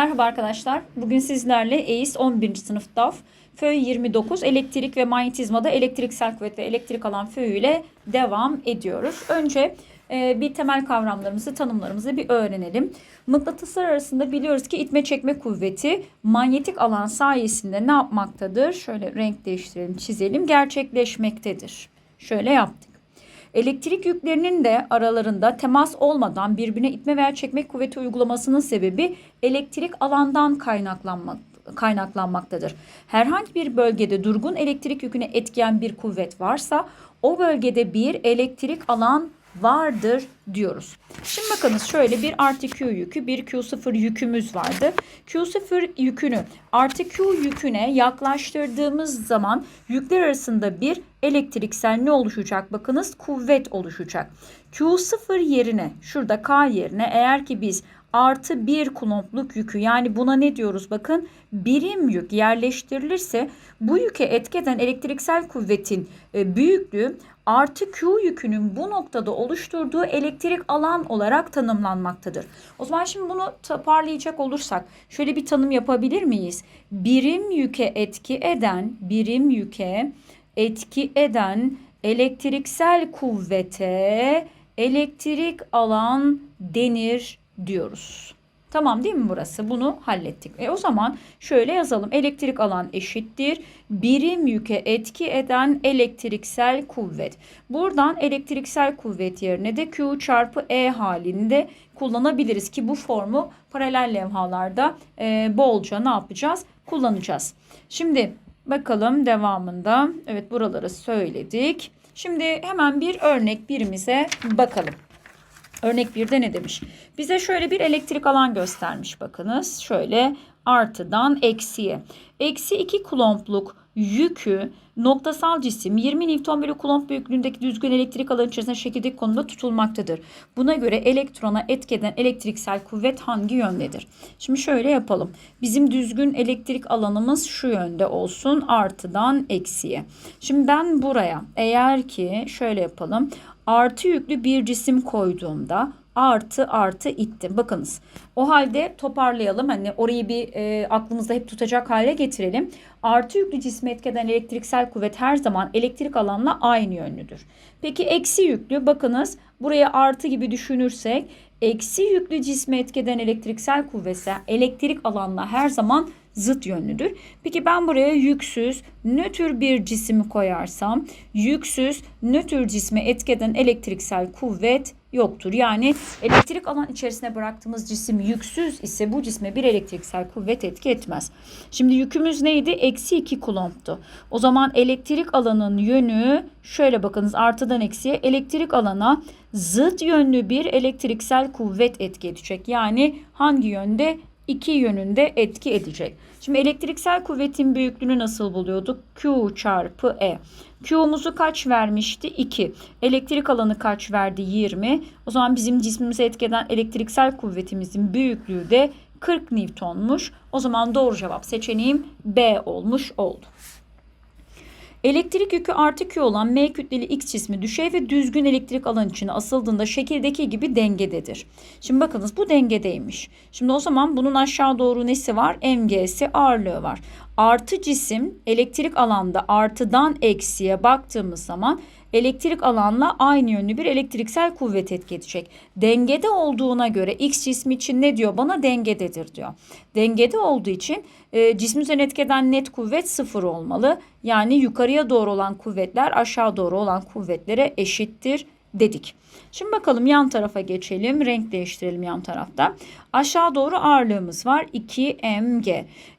Merhaba arkadaşlar. Bugün sizlerle EİS 11. sınıf DAF FÖY 29 elektrik ve manyetizmada elektriksel kuvvet ve elektrik alan FÖY ile devam ediyoruz. Önce e, bir temel kavramlarımızı, tanımlarımızı bir öğrenelim. Mıknatıslar arasında biliyoruz ki itme çekme kuvveti manyetik alan sayesinde ne yapmaktadır? Şöyle renk değiştirelim, çizelim. Gerçekleşmektedir. Şöyle yaptık. Elektrik yüklerinin de aralarında temas olmadan birbirine itme veya çekme kuvveti uygulamasının sebebi elektrik alandan kaynaklanmak kaynaklanmaktadır. Herhangi bir bölgede durgun elektrik yüküne etkileyen bir kuvvet varsa o bölgede bir elektrik alan vardır diyoruz. Şimdi bakınız şöyle bir artı Q yükü bir Q0 yükümüz vardı. Q0 yükünü artı Q yüküne yaklaştırdığımız zaman yükler arasında bir elektriksel ne oluşacak? Bakınız kuvvet oluşacak. Q0 yerine şurada K yerine eğer ki biz artı bir kulompluk yükü yani buna ne diyoruz bakın birim yük yerleştirilirse bu yüke etki eden elektriksel kuvvetin e, büyüklüğü artı Q yükünün bu noktada oluşturduğu elektrik alan olarak tanımlanmaktadır. O zaman şimdi bunu toparlayacak olursak şöyle bir tanım yapabilir miyiz? Birim yüke etki eden birim yüke etki eden elektriksel kuvvete elektrik alan denir diyoruz. Tamam değil mi burası? Bunu hallettik. E o zaman şöyle yazalım. Elektrik alan eşittir. Birim yüke etki eden elektriksel kuvvet. Buradan elektriksel kuvvet yerine de Q çarpı E halinde kullanabiliriz ki bu formu paralel levhalarda e, bolca ne yapacağız? Kullanacağız. Şimdi bakalım devamında. Evet buraları söyledik. Şimdi hemen bir örnek birimize bakalım. Örnek 1'de ne demiş? Bize şöyle bir elektrik alan göstermiş bakınız. Şöyle artıdan eksiye. Eksi 2 kulompluk yükü noktasal cisim 20 Newton bölü kulomb büyüklüğündeki düzgün elektrik alanı içerisinde şekildeki konumda tutulmaktadır. Buna göre elektrona etki eden elektriksel kuvvet hangi yöndedir? Şimdi şöyle yapalım. Bizim düzgün elektrik alanımız şu yönde olsun artıdan eksiye. Şimdi ben buraya eğer ki şöyle yapalım artı yüklü bir cisim koyduğumda artı artı ittim. Bakınız o halde toparlayalım. Hani orayı bir e, aklımızda hep tutacak hale getirelim. Artı yüklü cisme etkeden elektriksel kuvvet her zaman elektrik alanla aynı yönlüdür. Peki eksi yüklü bakınız buraya artı gibi düşünürsek eksi yüklü cisme etkeden elektriksel kuvvetse elektrik alanla her zaman zıt yönlüdür. Peki ben buraya yüksüz, nötr bir cisimi koyarsam yüksüz, nötr cisme etkeden elektriksel kuvvet yoktur. Yani elektrik alan içerisine bıraktığımız cisim yüksüz ise bu cisme bir elektriksel kuvvet etki etmez. Şimdi yükümüz neydi? Eksi 2 kulomptu. O zaman elektrik alanın yönü şöyle bakınız artıdan eksiye elektrik alana zıt yönlü bir elektriksel kuvvet etki edecek. Yani hangi yönde? İki yönünde etki edecek. Şimdi elektriksel kuvvetin büyüklüğünü nasıl buluyorduk? Q çarpı E. Q'muzu kaç vermişti? 2. Elektrik alanı kaç verdi? 20. O zaman bizim cismimize etki eden elektriksel kuvvetimizin büyüklüğü de 40 Newton'muş. O zaman doğru cevap seçeneğim B olmuş oldu. Elektrik yükü artı Q olan M kütleli X cismi düşey ve düzgün elektrik alan içine asıldığında şekildeki gibi dengededir. Şimdi bakınız bu dengedeymiş. Şimdi o zaman bunun aşağı doğru nesi var? MG'si ağırlığı var. Artı cisim elektrik alanda artıdan eksiye baktığımız zaman elektrik alanla aynı yönlü bir elektriksel kuvvet etki edecek. Dengede olduğuna göre X cismi için ne diyor? Bana dengededir diyor. Dengede olduğu için e, cismi üzerine etkeden net kuvvet sıfır olmalı. Yani yukarıya doğru olan kuvvetler aşağı doğru olan kuvvetlere eşittir dedik. Şimdi bakalım yan tarafa geçelim. Renk değiştirelim yan tarafta. Aşağı doğru ağırlığımız var. 2 mg.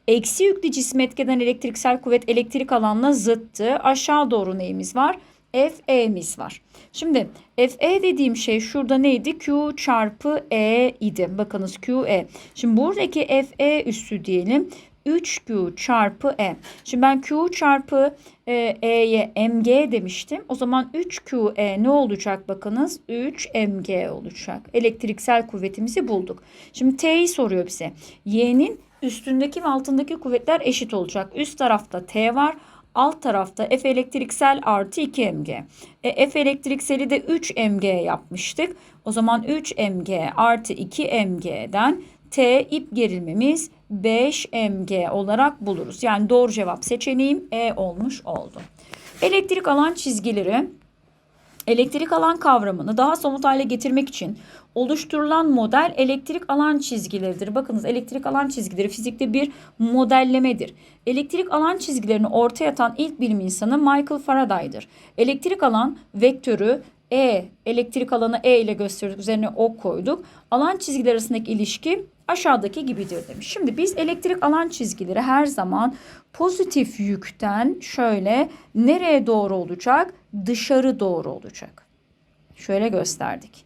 Eksi yüklü cisme etkeden elektriksel kuvvet elektrik alanla zıttı. Aşağı doğru neyimiz var? FE'miz var. Şimdi FE dediğim şey şurada neydi? Q çarpı E idi. Bakınız QE. Şimdi buradaki FE üssü diyelim. 3Q çarpı E. Şimdi ben Q çarpı e, E'ye mg demiştim. O zaman 3QE ne olacak bakınız? 3mg olacak. Elektriksel kuvvetimizi bulduk. Şimdi T'yi soruyor bize. Y'nin üstündeki ve altındaki kuvvetler eşit olacak. Üst tarafta T var. Alt tarafta F elektriksel artı 2 mg. E, F elektrikseli de 3 mg yapmıştık. O zaman 3 mg artı 2 mg'den T ip gerilmemiz 5 mg olarak buluruz. Yani doğru cevap seçeneğim E olmuş oldu. Elektrik alan çizgileri Elektrik alan kavramını daha somut hale getirmek için oluşturulan model elektrik alan çizgileridir. Bakınız elektrik alan çizgileri fizikte bir modellemedir. Elektrik alan çizgilerini ortaya atan ilk bilim insanı Michael Faraday'dır. Elektrik alan vektörü E, elektrik alanı E ile gösterdik. Üzerine ok koyduk. Alan çizgileri arasındaki ilişki aşağıdaki gibidir demiş. Şimdi biz elektrik alan çizgileri her zaman pozitif yükten şöyle nereye doğru olacak? Dışarı doğru olacak. Şöyle gösterdik.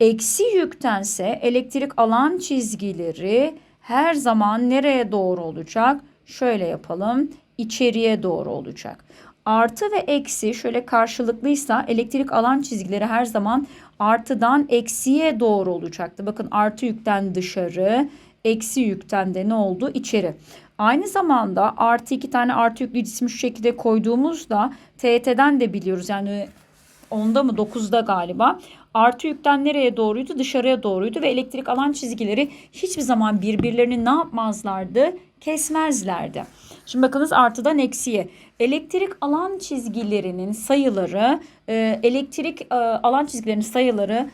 Eksi yüktense elektrik alan çizgileri her zaman nereye doğru olacak? Şöyle yapalım. İçeriye doğru olacak. Artı ve eksi şöyle karşılıklıysa elektrik alan çizgileri her zaman artıdan eksiye doğru olacaktı. Bakın artı yükten dışarı, eksi yükten de ne oldu? İçeri. Aynı zamanda artı iki tane artı yüklü cismi şu şekilde koyduğumuzda TET'den de biliyoruz. Yani onda mı 9'da galiba. Artı yükten nereye doğruydu? Dışarıya doğruydu ve elektrik alan çizgileri hiçbir zaman birbirlerini ne yapmazlardı? Kesmezlerdi. Şimdi bakınız artıdan eksiye. Elektrik alan çizgilerinin sayıları, e, elektrik e, alan çizgilerinin sayıları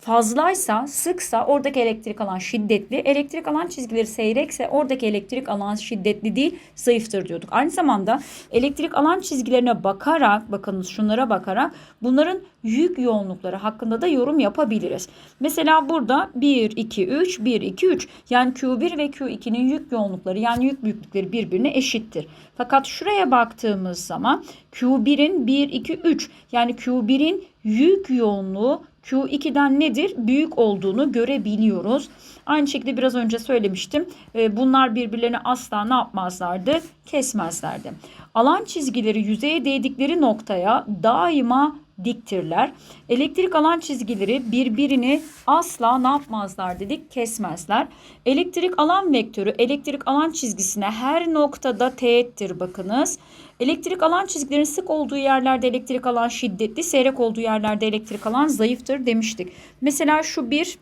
fazlaysa, sıksa oradaki elektrik alan şiddetli. Elektrik alan çizgileri seyrekse oradaki elektrik alan şiddetli değil, zayıftır diyorduk. Aynı zamanda elektrik alan çizgilerine bakarak, bakınız şunlara bakarak bunların yük yoğunlukları hakkında da yorum yapabiliriz. Mesela burada 1, 2, 3, 1, 2, 3 yani Q1 ve Q2'nin yük yoğunlukları yani yük büyüklükleri birbirine eşittir. Fakat şuraya baktığımız zaman Q1'in 1, 2, 3 yani Q1'in yük yoğunluğu Q2'den nedir? Büyük olduğunu görebiliyoruz. Aynı şekilde biraz önce söylemiştim. E, bunlar birbirlerini asla ne yapmazlardı? Kesmezlerdi. Alan çizgileri yüzeye değdikleri noktaya daima diktirler. Elektrik alan çizgileri birbirini asla ne yapmazlar dedik? Kesmezler. Elektrik alan vektörü elektrik alan çizgisine her noktada teğettir bakınız. Elektrik alan çizgilerin sık olduğu yerlerde elektrik alan şiddetli, seyrek olduğu yerlerde elektrik alan zayıftır demiştik. Mesela şu bir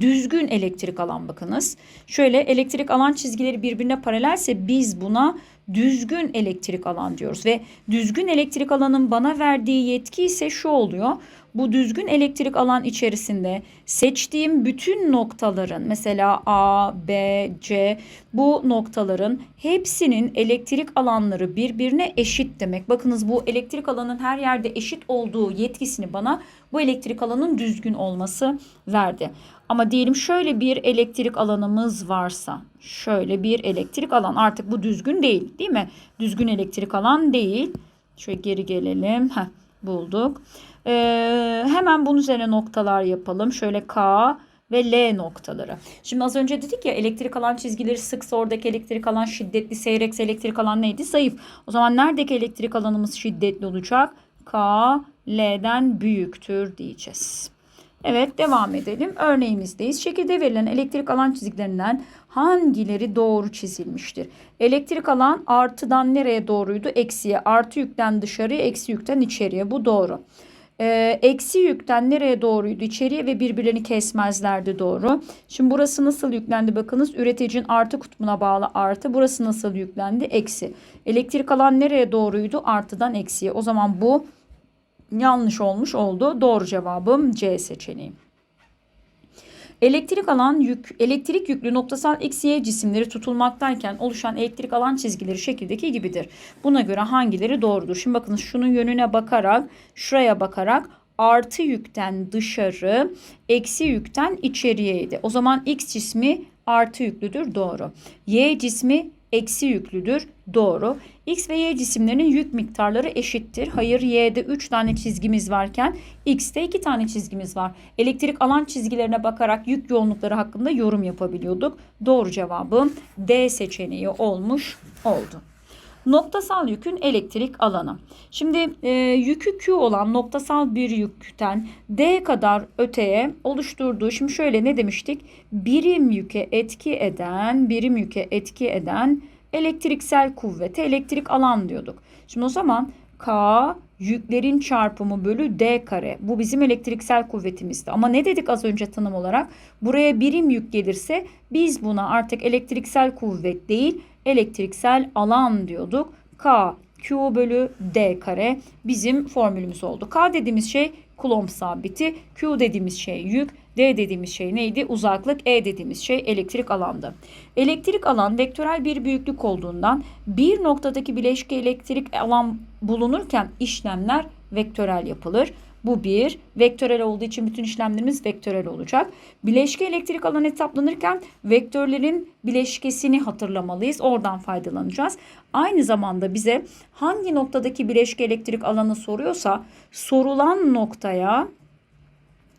düzgün elektrik alan bakınız. Şöyle elektrik alan çizgileri birbirine paralelse biz buna düzgün elektrik alan diyoruz ve düzgün elektrik alanın bana verdiği yetki ise şu oluyor. Bu düzgün elektrik alan içerisinde seçtiğim bütün noktaların mesela A, B, C bu noktaların hepsinin elektrik alanları birbirine eşit demek. Bakınız bu elektrik alanın her yerde eşit olduğu yetkisini bana bu elektrik alanın düzgün olması verdi. Ama diyelim şöyle bir elektrik alanımız varsa, şöyle bir elektrik alan artık bu düzgün değil, değil mi? Düzgün elektrik alan değil. Şöyle geri gelelim. Heh, bulduk. Ee, hemen bunun üzerine noktalar yapalım. Şöyle K ve L noktaları. Şimdi az önce dedik ya elektrik alan çizgileri sıksa oradaki elektrik alan şiddetli, seyrekse elektrik alan neydi? Zayıf. O zaman neredeki elektrik alanımız şiddetli olacak? K, L'den büyüktür diyeceğiz. Evet devam edelim. Örneğimizdeyiz. Şekilde verilen elektrik alan çizgilerinden hangileri doğru çizilmiştir? Elektrik alan artıdan nereye doğruydu? Eksiye. Artı yükten dışarıya, eksi yükten içeriye. Bu doğru. Ee, eksi yükten nereye doğruydu? İçeriye ve birbirlerini kesmezlerdi doğru. Şimdi burası nasıl yüklendi? Bakınız üreticinin artı kutbuna bağlı artı. Burası nasıl yüklendi? Eksi. Elektrik alan nereye doğruydu? Artıdan eksiye. O zaman bu yanlış olmuş oldu. Doğru cevabım C seçeneği. Elektrik alan yük, elektrik yüklü noktasal x, y cisimleri tutulmaktayken oluşan elektrik alan çizgileri şekildeki gibidir. Buna göre hangileri doğrudur? Şimdi bakın şunun yönüne bakarak, şuraya bakarak artı yükten dışarı, eksi yükten içeriyeydi. O zaman x cismi artı yüklüdür. Doğru. Y cismi eksi yüklüdür. Doğru. X ve Y cisimlerinin yük miktarları eşittir. Hayır Y'de 3 tane çizgimiz varken X'te 2 tane çizgimiz var. Elektrik alan çizgilerine bakarak yük yoğunlukları hakkında yorum yapabiliyorduk. Doğru cevabım D seçeneği olmuş oldu. Noktasal yükün elektrik alanı. Şimdi e, yükü Q olan noktasal bir yükten D kadar öteye oluşturduğu. Şimdi şöyle ne demiştik? Birim yüke etki eden, birim yüke etki eden elektriksel kuvvete elektrik alan diyorduk. Şimdi o zaman K yüklerin çarpımı bölü D kare. Bu bizim elektriksel kuvvetimizdi. Ama ne dedik az önce tanım olarak? Buraya birim yük gelirse biz buna artık elektriksel kuvvet değil elektriksel alan diyorduk. K Q bölü D kare bizim formülümüz oldu. K dediğimiz şey Coulomb sabiti, Q dediğimiz şey yük, D dediğimiz şey neydi? Uzaklık, E dediğimiz şey elektrik alandı. Elektrik alan vektörel bir büyüklük olduğundan bir noktadaki bileşke elektrik alan bulunurken işlemler vektörel yapılır. Bu bir. Vektörel olduğu için bütün işlemlerimiz vektörel olacak. Bileşke elektrik alanı hesaplanırken vektörlerin bileşkesini hatırlamalıyız. Oradan faydalanacağız. Aynı zamanda bize hangi noktadaki bileşke elektrik alanı soruyorsa sorulan noktaya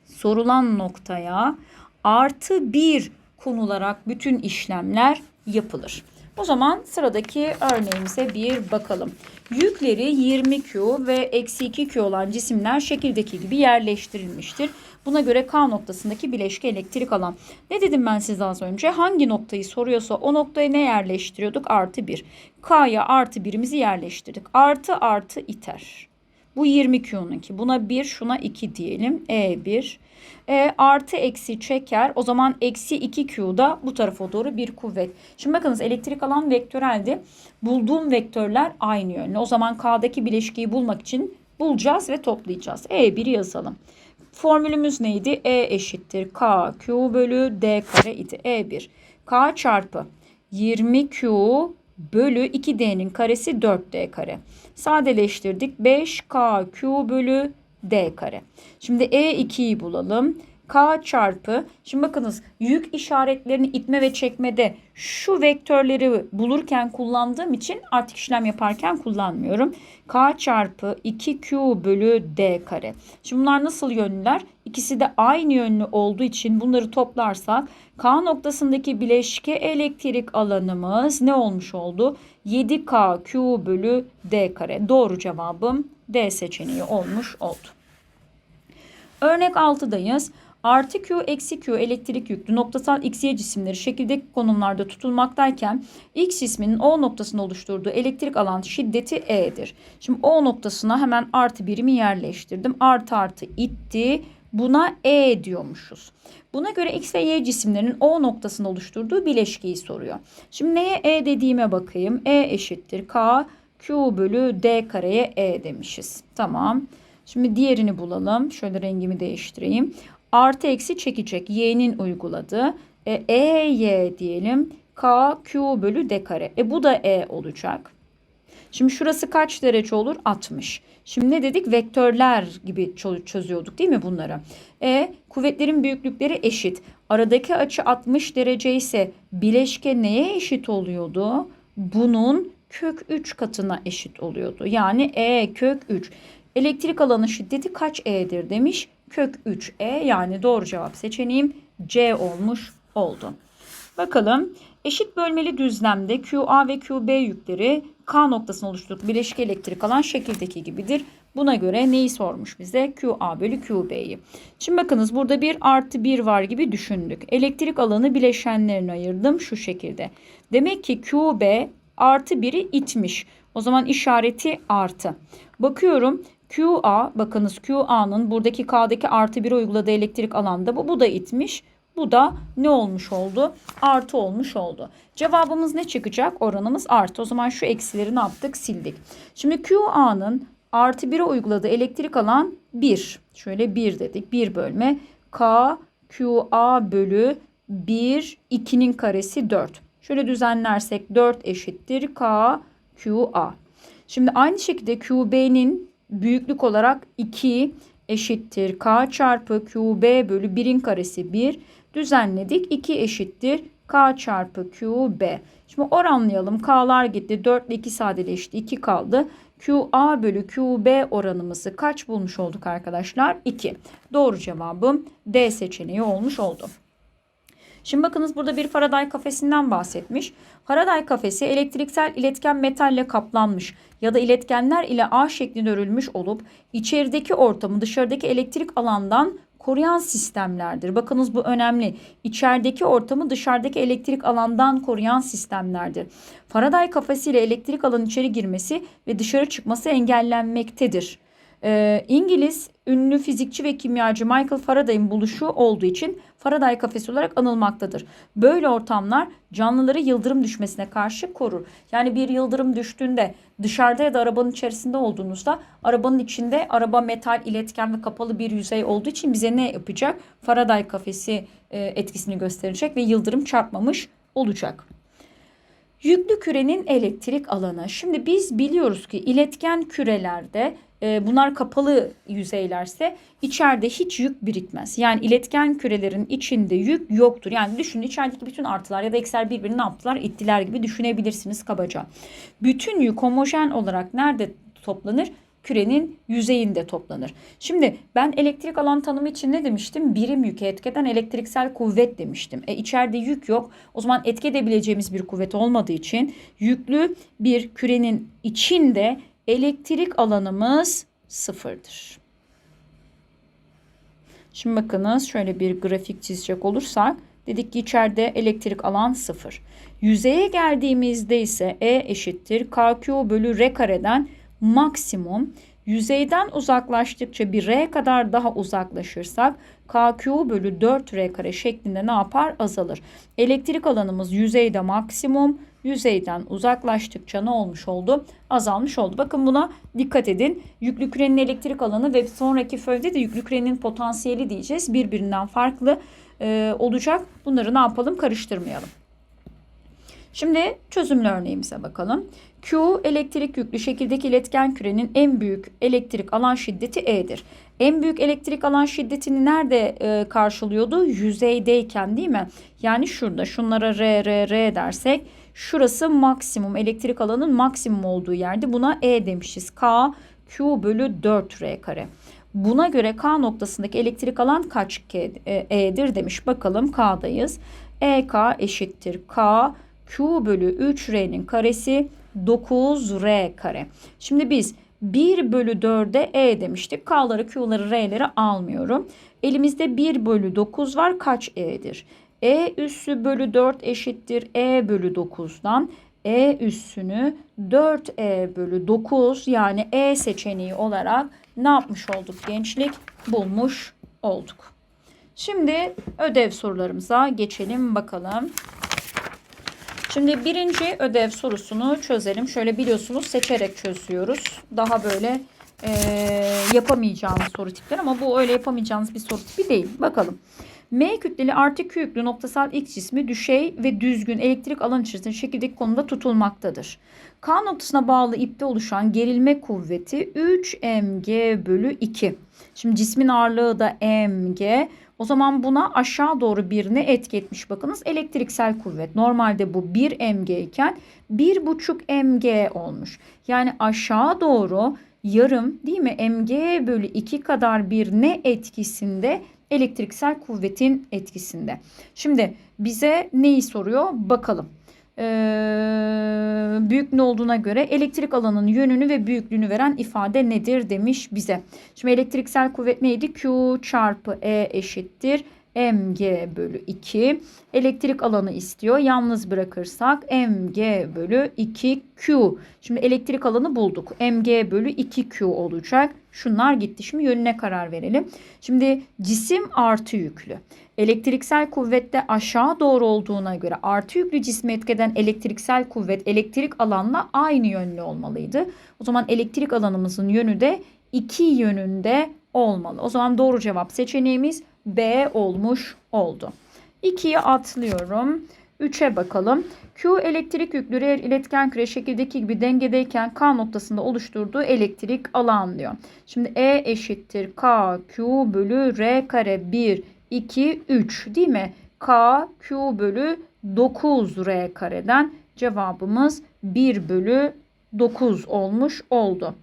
sorulan noktaya artı bir konularak bütün işlemler yapılır. O zaman sıradaki örneğimize bir bakalım. Yükleri 20Q ve eksi 2Q olan cisimler şekildeki gibi yerleştirilmiştir. Buna göre K noktasındaki bileşke elektrik alan. Ne dedim ben size az önce? Hangi noktayı soruyorsa o noktaya ne yerleştiriyorduk? Artı 1. K'ya artı 1'imizi yerleştirdik. Artı artı iter. Bu 20Q'nunki. Buna 1 şuna 2 diyelim. E1. E, artı eksi çeker. O zaman eksi 2Q da bu tarafa doğru bir kuvvet. Şimdi bakınız elektrik alan vektöreldi. Bulduğum vektörler aynı yönlü. O zaman K'daki bileşkeyi bulmak için bulacağız ve toplayacağız. E1'i yazalım. Formülümüz neydi? E eşittir K Q bölü D kare idi. E1. K çarpı 20Q bölü 2D'nin karesi 4D kare. Sadeleştirdik. 5KQ bölü D kare. Şimdi E2'yi bulalım. K çarpı. Şimdi bakınız yük işaretlerini itme ve çekmede şu vektörleri bulurken kullandığım için artık işlem yaparken kullanmıyorum. K çarpı 2Q bölü D kare. Şimdi bunlar nasıl yönlüler? İkisi de aynı yönlü olduğu için bunları toplarsak K noktasındaki bileşke elektrik alanımız ne olmuş oldu? 7KQ bölü D kare. Doğru cevabım D seçeneği olmuş oldu. Örnek 6'dayız. Artı Q eksi Q elektrik yüklü noktasal X, Y cisimleri şekildeki konumlarda tutulmaktayken X cisminin O noktasında oluşturduğu elektrik alan şiddeti E'dir. Şimdi O noktasına hemen artı birimi yerleştirdim. Artı artı itti. Buna E diyormuşuz. Buna göre X ve Y cisimlerinin O noktasında oluşturduğu bileşkeyi soruyor. Şimdi neye E dediğime bakayım. E eşittir K Q bölü D kareye E demişiz. Tamam. Şimdi diğerini bulalım. Şöyle rengimi değiştireyim. Artı eksi çekecek. Y'nin uyguladığı. E, e Y diyelim. K Q bölü D kare. E bu da E olacak. Şimdi şurası kaç derece olur? 60. Şimdi ne dedik? Vektörler gibi çözüyorduk değil mi bunları? E kuvvetlerin büyüklükleri eşit. Aradaki açı 60 derece ise bileşke neye eşit oluyordu? Bunun kök 3 katına eşit oluyordu. Yani E kök 3. Elektrik alanı şiddeti kaç E'dir demiş. Kök 3E yani doğru cevap seçeneğim C olmuş oldu. Bakalım eşit bölmeli düzlemde QA ve QB yükleri K noktasını oluşturduk. Bileşik elektrik alan şekildeki gibidir. Buna göre neyi sormuş bize? QA bölü QB'yi. Şimdi bakınız burada bir artı bir var gibi düşündük. Elektrik alanı bileşenlerine ayırdım şu şekilde. Demek ki QB artı biri itmiş. O zaman işareti artı. Bakıyorum QA bakınız QA'nın buradaki K'daki artı bir uyguladığı elektrik alanda bu. Bu da itmiş. Bu da ne olmuş oldu? Artı olmuş oldu. Cevabımız ne çıkacak? Oranımız artı. O zaman şu eksileri ne yaptık? Sildik. Şimdi QA'nın artı 1'e uyguladığı elektrik alan 1. Şöyle 1 dedik. 1 bölme. K QA bölü 1 2'nin karesi 4. Şöyle düzenlersek 4 eşittir K QA. Şimdi aynı şekilde QB'nin büyüklük olarak 2 eşittir K çarpı QB bölü 1'in karesi 1 düzenledik. 2 eşittir K çarpı QB. Şimdi oranlayalım. K'lar gitti. 4 ile 2 sadeleşti. 2 kaldı. QA bölü QB oranımızı kaç bulmuş olduk arkadaşlar? 2. Doğru cevabım D seçeneği olmuş oldu. Şimdi bakınız burada bir Faraday kafesinden bahsetmiş. Faraday kafesi elektriksel iletken metalle kaplanmış ya da iletkenler ile A şeklinde örülmüş olup içerideki ortamı dışarıdaki elektrik alandan koruyan sistemlerdir. Bakınız bu önemli. İçerideki ortamı dışarıdaki elektrik alandan koruyan sistemlerdir. Faraday kafesiyle elektrik alanın içeri girmesi ve dışarı çıkması engellenmektedir. Ee, İngiliz ünlü fizikçi ve kimyacı Michael Faraday'ın buluşu olduğu için Faraday kafesi olarak anılmaktadır. Böyle ortamlar canlıları yıldırım düşmesine karşı korur. Yani bir yıldırım düştüğünde dışarıda ya da arabanın içerisinde olduğunuzda arabanın içinde araba metal, iletken ve kapalı bir yüzey olduğu için bize ne yapacak? Faraday kafesi e, etkisini gösterecek ve yıldırım çarpmamış olacak. Yüklü kürenin elektrik alanı. Şimdi biz biliyoruz ki iletken kürelerde e, bunlar kapalı yüzeylerse içeride hiç yük birikmez. Yani iletken kürelerin içinde yük yoktur. Yani düşünün içerideki bütün artılar ya da eksiler birbirini yaptılar? İttiler gibi düşünebilirsiniz kabaca. Bütün yük homojen olarak nerede toplanır? Kürenin yüzeyinde toplanır. Şimdi ben elektrik alan tanımı için ne demiştim? Birim yüke etkeden elektriksel kuvvet demiştim. E içeride yük yok. O zaman etki edebileceğimiz bir kuvvet olmadığı için yüklü bir kürenin içinde elektrik alanımız sıfırdır. Şimdi bakınız şöyle bir grafik çizecek olursak dedik ki içeride elektrik alan sıfır. Yüzeye geldiğimizde ise E eşittir KQ bölü R kareden maksimum yüzeyden uzaklaştıkça bir R kadar daha uzaklaşırsak KQ bölü 4R kare şeklinde ne yapar? Azalır. Elektrik alanımız yüzeyde maksimum, yüzeyden uzaklaştıkça ne olmuş oldu? Azalmış oldu. Bakın buna dikkat edin. Yüklü kürenin elektrik alanı ve sonraki föyde de yüklü kürenin potansiyeli diyeceğiz. Birbirinden farklı e, olacak. Bunları ne yapalım? Karıştırmayalım. Şimdi çözümlü örneğimize bakalım. Q elektrik yüklü şekildeki iletken kürenin en büyük elektrik alan şiddeti E'dir. En büyük elektrik alan şiddetini nerede e, karşılıyordu? Yüzeydeyken değil mi? Yani şurada şunlara R, R, R dersek şurası maksimum elektrik alanın maksimum olduğu yerde buna E demişiz. K Q bölü 4R kare. Buna göre K noktasındaki elektrik alan kaç K, e, E'dir demiş. Bakalım K'dayız. EK eşittir K Q bölü 3R'nin karesi 9R kare. Şimdi biz 1 bölü 4'e E demiştik. K'ları Q'ları R'leri almıyorum. Elimizde 1 bölü 9 var. Kaç E'dir? E üssü bölü 4 eşittir E bölü 9'dan. E üssünü 4E bölü 9 yani E seçeneği olarak ne yapmış olduk gençlik? Bulmuş olduk. Şimdi ödev sorularımıza geçelim bakalım. Şimdi birinci ödev sorusunu çözelim. Şöyle biliyorsunuz seçerek çözüyoruz. Daha böyle e, yapamayacağınız soru tipleri ama bu öyle yapamayacağınız bir soru tipi değil. Bakalım. M kütleli artı Q yüklü noktasal X cismi düşey ve düzgün elektrik alan içerisinde şekildeki konumda tutulmaktadır. K noktasına bağlı ipte oluşan gerilme kuvveti 3 mg bölü 2. Şimdi cismin ağırlığı da mg. O zaman buna aşağı doğru birine etki etmiş bakınız elektriksel kuvvet. Normalde bu 1 mg iken 1,5 mg olmuş. Yani aşağı doğru yarım değil mi mg bölü 2 kadar bir ne etkisinde elektriksel kuvvetin etkisinde. Şimdi bize neyi soruyor bakalım. Ee, büyük ne olduğuna göre elektrik alanının yönünü ve büyüklüğünü veren ifade nedir demiş bize. Şimdi elektriksel kuvvet neydi? Q çarpı E eşittir mg bölü 2 elektrik alanı istiyor. Yalnız bırakırsak mg bölü 2q. Şimdi elektrik alanı bulduk. mg bölü 2q olacak. Şunlar gitti. Şimdi yönüne karar verelim. Şimdi cisim artı yüklü. Elektriksel kuvvette aşağı doğru olduğuna göre artı yüklü cisme etkeden elektriksel kuvvet elektrik alanla aynı yönlü olmalıydı. O zaman elektrik alanımızın yönü de iki yönünde olmalı. O zaman doğru cevap seçeneğimiz B olmuş oldu. 2'yi atlıyorum. 3'e bakalım. Q elektrik yüklü R iletken küre şekildeki gibi dengedeyken K noktasında oluşturduğu elektrik alan diyor. Şimdi E eşittir K Q bölü R kare 1 2 3 değil mi? K Q bölü 9 R kareden cevabımız 1 bölü 9 olmuş oldu.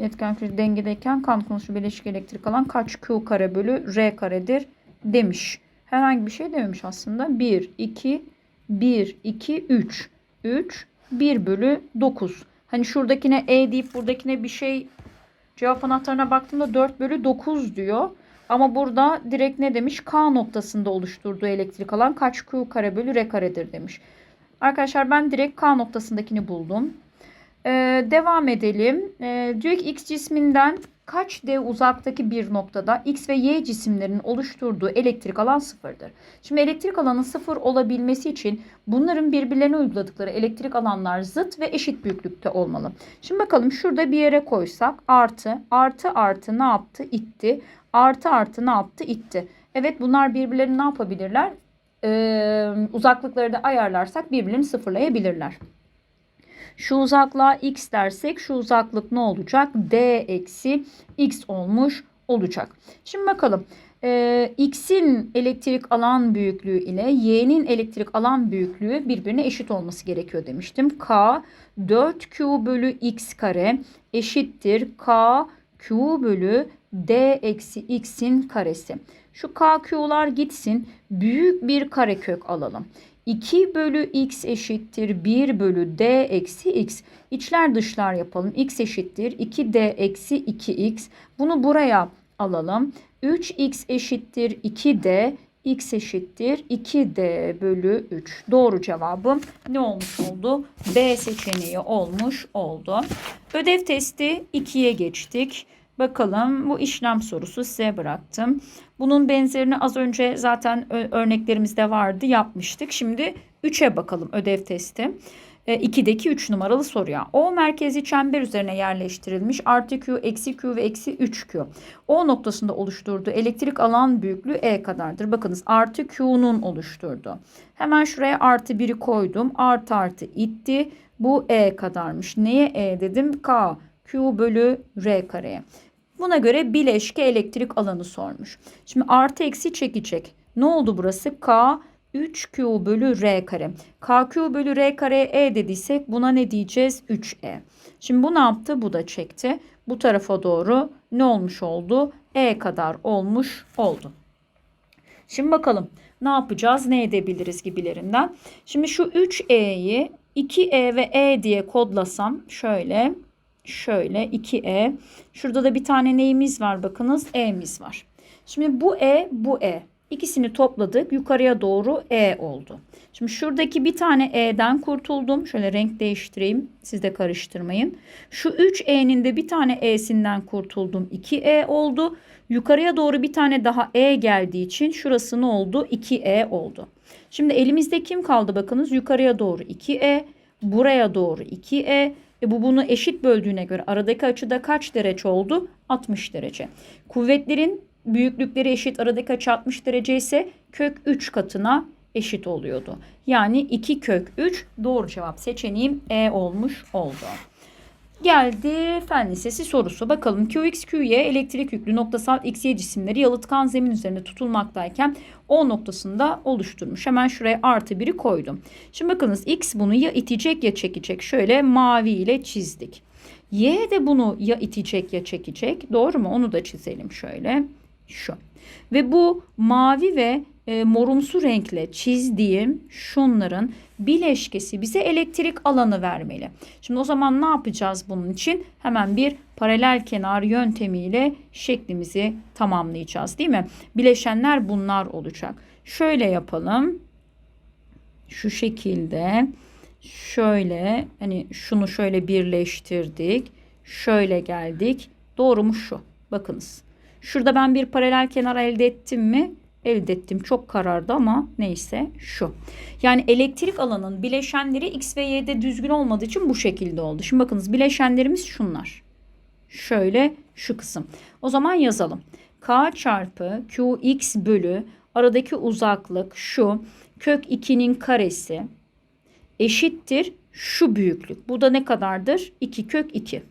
Etken küre dengedeyken kan konusu bileşik elektrik alan kaç Q kare bölü R karedir demiş. Herhangi bir şey dememiş aslında. 1, 2, 1, 2, 3. 3, 1 bölü 9. Hani şuradakine E deyip buradakine bir şey cevap anahtarına baktığımda 4 bölü 9 diyor. Ama burada direkt ne demiş? K noktasında oluşturduğu elektrik alan kaç Q kare bölü R karedir demiş. Arkadaşlar ben direkt K noktasındakini buldum. Ee, devam edelim. Ee, diyor ki X cisminden kaç D uzaktaki bir noktada X ve Y cisimlerinin oluşturduğu elektrik alan sıfırdır. Şimdi elektrik alanın sıfır olabilmesi için bunların birbirlerine uyguladıkları elektrik alanlar zıt ve eşit büyüklükte olmalı. Şimdi bakalım şurada bir yere koysak artı artı artı ne yaptı? İtti. Artı artı ne yaptı? İtti. Evet bunlar birbirlerini ne yapabilirler? Ee, uzaklıkları da ayarlarsak birbirlerini sıfırlayabilirler. Şu uzaklığa x dersek şu uzaklık ne olacak? d eksi x olmuş olacak. Şimdi bakalım. Ee, x'in elektrik alan büyüklüğü ile y'nin elektrik alan büyüklüğü birbirine eşit olması gerekiyor demiştim. k 4q bölü x kare eşittir k q bölü d eksi x'in karesi. Şu k q'lar gitsin. Büyük bir karekök alalım. 2 bölü x eşittir 1 bölü d eksi x. İçler dışlar yapalım. x eşittir 2d eksi 2x. Bunu buraya alalım. 3x eşittir 2d. x eşittir 2d bölü 3. Doğru cevabım ne olmuş oldu? B seçeneği olmuş oldu. Ödev testi 2'ye geçtik. Bakalım bu işlem sorusu size bıraktım. Bunun benzerini az önce zaten örneklerimizde vardı yapmıştık. Şimdi 3'e bakalım ödev testi. 2'deki e, 3 numaralı soruya. O merkezi çember üzerine yerleştirilmiş artı Q, eksi Q ve eksi 3Q. O noktasında oluşturduğu elektrik alan büyüklüğü E kadardır. Bakınız artı Q'nun oluşturdu. Hemen şuraya artı 1'i koydum. Artı artı itti. Bu E kadarmış. Neye E dedim? K. Q bölü R kareye. Buna göre bileşke elektrik alanı sormuş. Şimdi artı eksi çekecek. Ne oldu burası? K 3Q bölü R kare. KQ bölü R kare E dediysek buna ne diyeceğiz? 3E. Şimdi bu ne yaptı? Bu da çekti. Bu tarafa doğru ne olmuş oldu? E kadar olmuş oldu. Şimdi bakalım ne yapacağız? Ne edebiliriz gibilerinden. Şimdi şu 3E'yi 2E ve E diye kodlasam şöyle şöyle 2E. Şurada da bir tane neyimiz var bakınız E'miz var. Şimdi bu E bu E. İkisini topladık yukarıya doğru E oldu. Şimdi şuradaki bir tane E'den kurtuldum. Şöyle renk değiştireyim. Siz de karıştırmayın. Şu 3E'nin de bir tane E'sinden kurtuldum. 2E oldu. Yukarıya doğru bir tane daha E geldiği için şurası ne oldu? 2E oldu. Şimdi elimizde kim kaldı bakınız? Yukarıya doğru 2E. Buraya doğru 2E. E bu bunu eşit böldüğüne göre aradaki açıda kaç derece oldu? 60 derece. Kuvvetlerin büyüklükleri eşit aradaki açı 60 derece ise kök 3 katına eşit oluyordu. Yani 2 kök 3 doğru cevap seçeneğim E olmuş oldu. Geldi fen lisesi sorusu. Bakalım Qx, Qy elektrik yüklü noktasal XY cisimleri yalıtkan zemin üzerinde tutulmaktayken O noktasında oluşturmuş. Hemen şuraya artı biri koydum. Şimdi bakınız X bunu ya itecek ya çekecek. Şöyle mavi ile çizdik. Y de bunu ya itecek ya çekecek. Doğru mu? Onu da çizelim şöyle. Şu. Ve bu mavi ve e, morumsu renkle çizdiğim şunların bileşkesi bize elektrik alanı vermeli. Şimdi o zaman ne yapacağız bunun için? Hemen bir paralel kenar yöntemiyle şeklimizi tamamlayacağız değil mi? Bileşenler bunlar olacak. Şöyle yapalım. Şu şekilde şöyle hani şunu şöyle birleştirdik. Şöyle geldik. Doğru mu şu? Bakınız. Şurada ben bir paralel kenar elde ettim mi? Elde ettim. Çok karardı ama neyse şu. Yani elektrik alanın bileşenleri X ve Y'de düzgün olmadığı için bu şekilde oldu. Şimdi bakınız bileşenlerimiz şunlar. Şöyle şu kısım. O zaman yazalım. K çarpı Qx bölü aradaki uzaklık şu kök 2'nin karesi eşittir şu büyüklük. Bu da ne kadardır? 2 kök 2.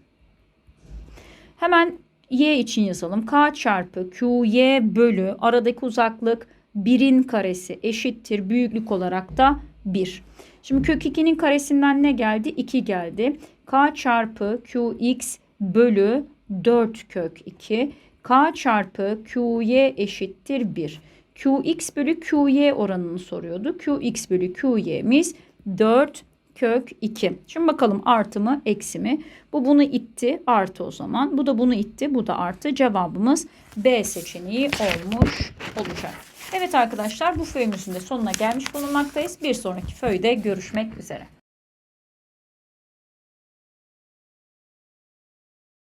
Hemen y için yazalım. k çarpı qy bölü aradaki uzaklık 1'in karesi eşittir büyüklük olarak da 1. Şimdi kök 2'nin karesinden ne geldi? 2 geldi. k çarpı qx bölü 4 kök 2. k çarpı qy eşittir 1. qx bölü qy oranını soruyordu. qx bölü qy'miz 4 kök 2. Şimdi bakalım artı mı eksi mi? Bu bunu itti artı o zaman. Bu da bunu itti bu da artı. Cevabımız B seçeneği olmuş olacak. Evet arkadaşlar bu föyümüzün de sonuna gelmiş bulunmaktayız. Bir sonraki föyde görüşmek üzere.